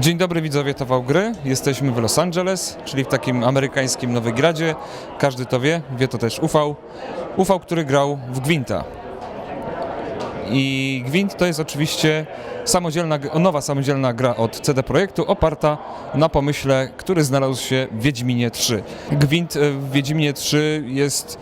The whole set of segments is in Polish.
Dzień dobry widzowie TV Gry. Jesteśmy w Los Angeles, czyli w takim amerykańskim Nowigradzie. Każdy to wie, wie to też Ufał. Ufał, który grał w Gwinta. I Gwint to jest oczywiście samodzielna, nowa samodzielna gra od CD Projektu, oparta na pomyśle, który znalazł się w Wiedźminie 3. Gwint e, w Wiedźminie 3 jest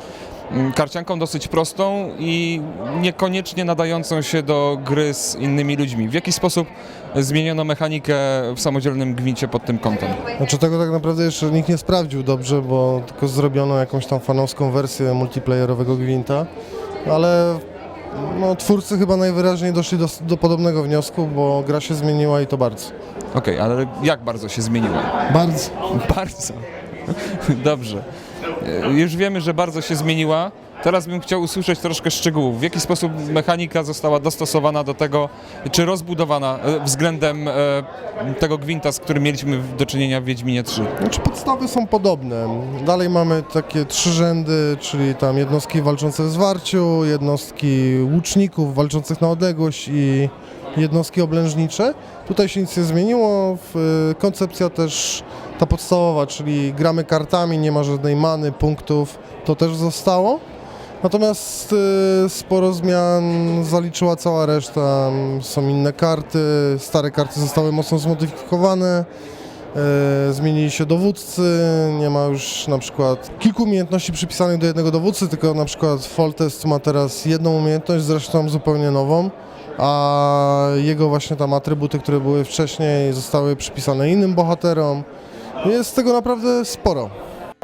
karcianką dosyć prostą i niekoniecznie nadającą się do gry z innymi ludźmi. W jaki sposób zmieniono mechanikę w samodzielnym gwincie pod tym kątem? Znaczy tego tak naprawdę jeszcze nikt nie sprawdził dobrze, bo tylko zrobiono jakąś tam fanowską wersję multiplayerowego Gwinta, ale no, twórcy chyba najwyraźniej doszli do, do podobnego wniosku, bo gra się zmieniła i to bardzo. Okej, ale jak bardzo się zmieniła? Bardzo. Bardzo. Dobrze. E, Już wiemy, że bardzo się zmieniła. Teraz bym chciał usłyszeć troszkę szczegółów. W jaki sposób mechanika została dostosowana do tego, czy rozbudowana e, względem e, tego gwinta, z którym mieliśmy do czynienia w Wiedźminie 3? Znaczy podstawy są podobne. Dalej mamy takie trzy rzędy, czyli tam jednostki walczące w zwarciu, jednostki łuczników walczących na odległość i jednostki oblężnicze. Tutaj się nic nie zmieniło. Koncepcja też ta podstawowa, czyli gramy kartami, nie ma żadnej many, punktów, to też zostało. Natomiast y, sporo zmian zaliczyła cała reszta. Są inne karty, stare karty zostały mocno zmodyfikowane. E, zmienili się dowódcy, nie ma już na przykład kilku umiejętności przypisanych do jednego dowódcy, tylko na przykład Foltest ma teraz jedną umiejętność, zresztą zupełnie nową, a jego właśnie tam atrybuty, które były wcześniej zostały przypisane innym bohaterom. Jest tego naprawdę sporo.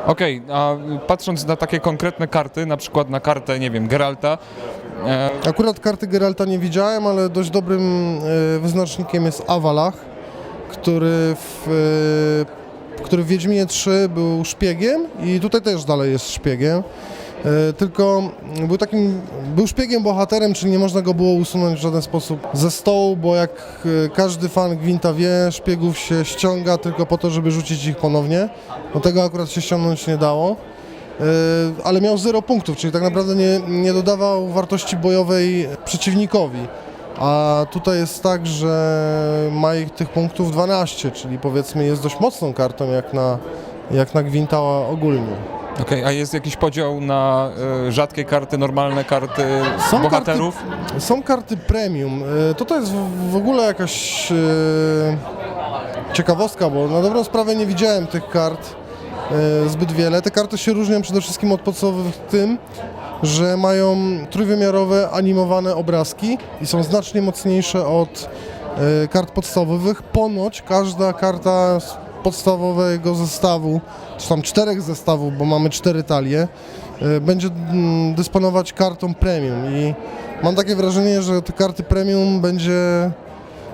Okej, a patrząc na takie konkretne karty, na przykład na kartę, nie wiem, Geralta, e, Akurat karty Geralta nie widziałem, ale dość dobrym e, wyznacznikiem jest Awalach, który w, e, który w Wiedźminie 3 był szpiegiem i tutaj też dalej jest szpiegiem. E, Tylko był takim, był szpiegiem bohaterem, czyli nie można go było usunąć w żaden sposób ze stołu, bo jak e, każdy fan Gwinta wie, szpiegów się ściąga tylko po to, żeby rzucić ich ponownie. Do tego akurat się ściągnąć nie dało. E, ale miał 0 punktów, czyli tak naprawdę nie, nie dodawał wartości bojowej przeciwnikowi. A tutaj jest tak, że ma ich tych punktów 12, czyli powiedzmy jest dość mocną kartą jak na, jak na Gwinta ogólnie. Okej, a jest jakiś podział na e, rzadkie karty, normalne karty bohaterów? Są karty premium. E, To to jest w- w ogóle jakaś e, ciekawostka, bo na dobrą sprawę nie widziałem tych kart e, zbyt wiele. Te karty się różnią przede wszystkim od podstawowych tym, że mają trójwymiarowe animowane obrazki i są znacznie mocniejsze od e, kart podstawowych. Ponoć każda karta podstawowego zestawu, czy tam czterech zestawów, bo mamy cztery talie, e, będzie mm, dysponować kartą premium. I mam takie wrażenie, że te karty premium będzie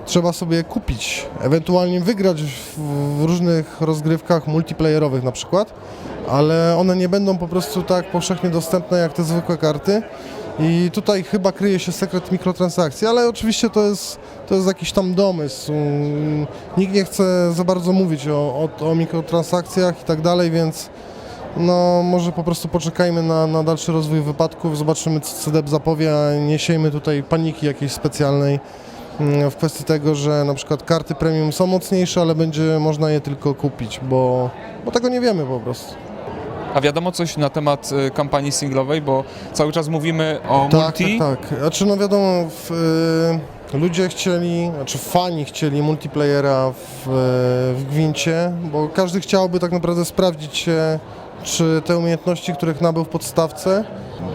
trzeba sobie kupić, ewentualnie wygrać w, różnych rozgrywkach multiplayerowych na przykład, ale one nie będą po prostu tak powszechnie dostępne jak te zwykłe karty. I tutaj chyba kryje się sekret mikrotransakcji, ale oczywiście to jest, to jest jakiś tam domysł. Nikt nie chce za bardzo mówić o, o, o mikrotransakcjach i tak dalej, więc no może po prostu poczekajmy na, na dalszy rozwój wypadków, zobaczymy co CDEP zapowie, a nie siejmy tutaj paniki jakiejś specjalnej w kwestii tego, że na przykład karty premium są mocniejsze, ale będzie można je tylko kupić, bo, bo tego nie wiemy po prostu. A wiadomo coś na temat e, kampanii singlowej, bo cały czas mówimy o Tak, multi. tak, tak. Znaczy no wiadomo, w, y, ludzie chcieli, znaczy fani chcieli multiplayera w, w Gwincie, bo każdy chciałby tak naprawdę sprawdzić się, czy te umiejętności, których nabył w podstawce,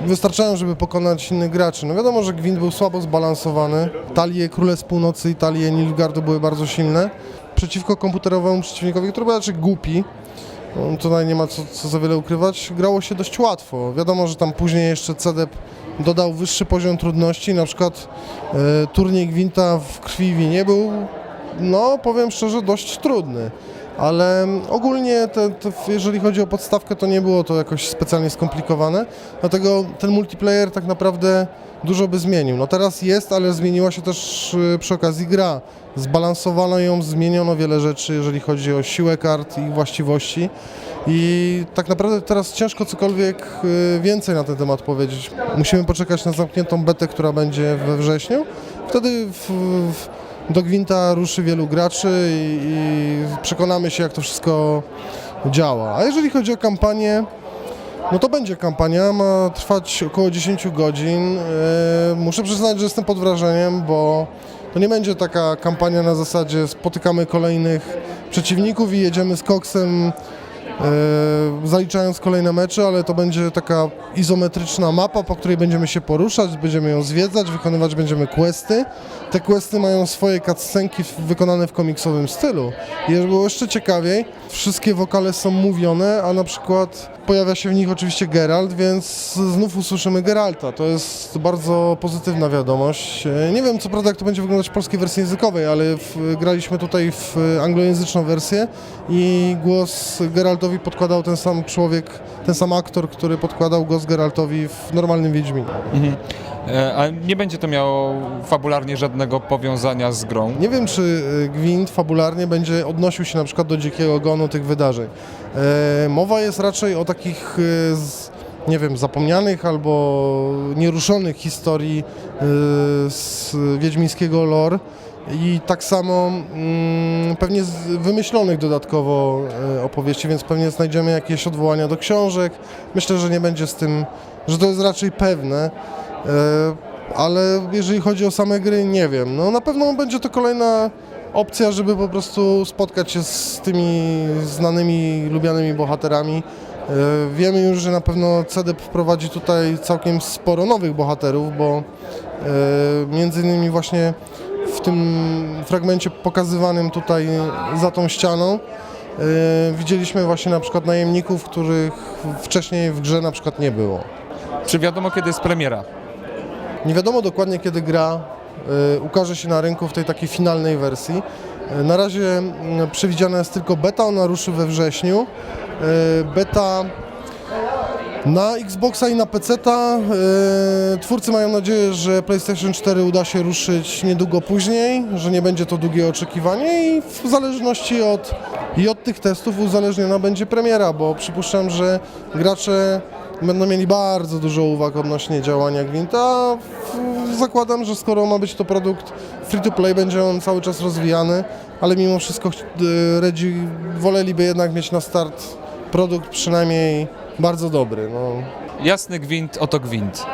wystarczają, żeby pokonać innych graczy. No wiadomo, że Gwint był słabo zbalansowany. Talie Królestw Północy i talie Nilfgaardu były bardzo silne. Przeciwko komputerowemu przeciwnikowi, który był raczej głupi, no, Tutaj nie ma co, co za wiele ukrywać. Grało się dość łatwo. Wiadomo, że tam później jeszcze CDEP dodał wyższy poziom trudności. Na przykład e, turniej Gwinta w krwi i winie był, no powiem szczerze, dość trudny. Ale ogólnie, te, te, jeżeli chodzi o podstawkę, to nie było to jakoś specjalnie skomplikowane. Dlatego ten multiplayer tak naprawdę dużo by zmienił. No teraz jest, ale zmieniła się też e, przy okazji gra. Zbalansowano ją, zmieniono wiele rzeczy, jeżeli chodzi o siłę kart i właściwości. I tak naprawdę teraz ciężko cokolwiek y, więcej na ten temat powiedzieć. Musimy poczekać na zamkniętą betę, która będzie we wrześniu. Wtedy w, w, do Gwinta ruszy wielu graczy i, i przekonamy się, jak to wszystko działa. A jeżeli chodzi o kampanię, no to będzie kampania, ma trwać około 10 godzin. E, Muszę przyznać, że jestem pod wrażeniem, bo to nie będzie taka kampania na zasadzie spotykamy kolejnych przeciwników i jedziemy z koksem, zaliczając kolejne mecze, ale to będzie taka izometryczna mapa, po której będziemy się poruszać, będziemy ją zwiedzać, wykonywać będziemy questy. Te questy mają swoje cutscenki wykonane w komiksowym stylu. I żeby było jeszcze ciekawiej, wszystkie wokale są mówione, a na przykład pojawia się w nich oczywiście Geralt, więc znów usłyszymy Geralta. To jest bardzo pozytywna wiadomość. E, Nie wiem co prawda jak to będzie wyglądać w polskiej wersji językowej, ale w, graliśmy tutaj w anglojęzyczną wersję i głos Geraltowi podkładał ten sam człowiek, ten sam aktor, który podkładał głos Geraltowi w normalnym Wiedźminie. E, A nie będzie to miało fabularnie żadnego powiązania z grą. Nie wiem, czy y, Gwint fabularnie będzie odnosił się na przykład do dzikiego gonu tych wydarzeń. E, mowa jest raczej o takich, z, nie wiem, zapomnianych albo nieruszonych historii z wiedźmińskiego lore i tak samo mm, pewnie z wymyślonych dodatkowo e, opowieści, więc pewnie znajdziemy jakieś odwołania do książek. Myślę, że nie będzie z tym, że to jest raczej pewne. E, ale jeżeli chodzi o same gry, nie wiem. No na pewno będzie to kolejna opcja, żeby po prostu spotkać się z tymi znanymi, lubianymi bohaterami. E, Wiemy już, że na pewno CDEP wprowadzi tutaj całkiem sporo nowych bohaterów, bo między innymi właśnie tym fragmencie pokazywanym tutaj za tą ścianą e, widzieliśmy właśnie na przykład najemników, których wcześniej w grze na przykład nie było. Czy wiadomo, kiedy jest premiera? Nie wiadomo dokładnie kiedy gra y, ukaże się na rynku w tej takiej finalnej wersji. Y, Na razie mm, przewidziana jest tylko beta, ona ruszy we wrześniu. Beta na Xboxa i na PC-ta. y, Twórcy mają nadzieję, że PlayStation 4 uda się ruszyć niedługo później, że nie będzie to długie oczekiwanie i w zależności od, i od tych testów uzależniona będzie premiera, bo przypuszczam, że gracze będą mieli bardzo dużo uwag odnośnie działania Gwinta. Zakładam, że skoro ma być to produkt free to play, będzie on cały czas rozwijany, ale mimo wszystko y, Redzi woleliby jednak mieć na start produkt przynajmniej bardzo dobry. No. Jasny gwint, oto gwint.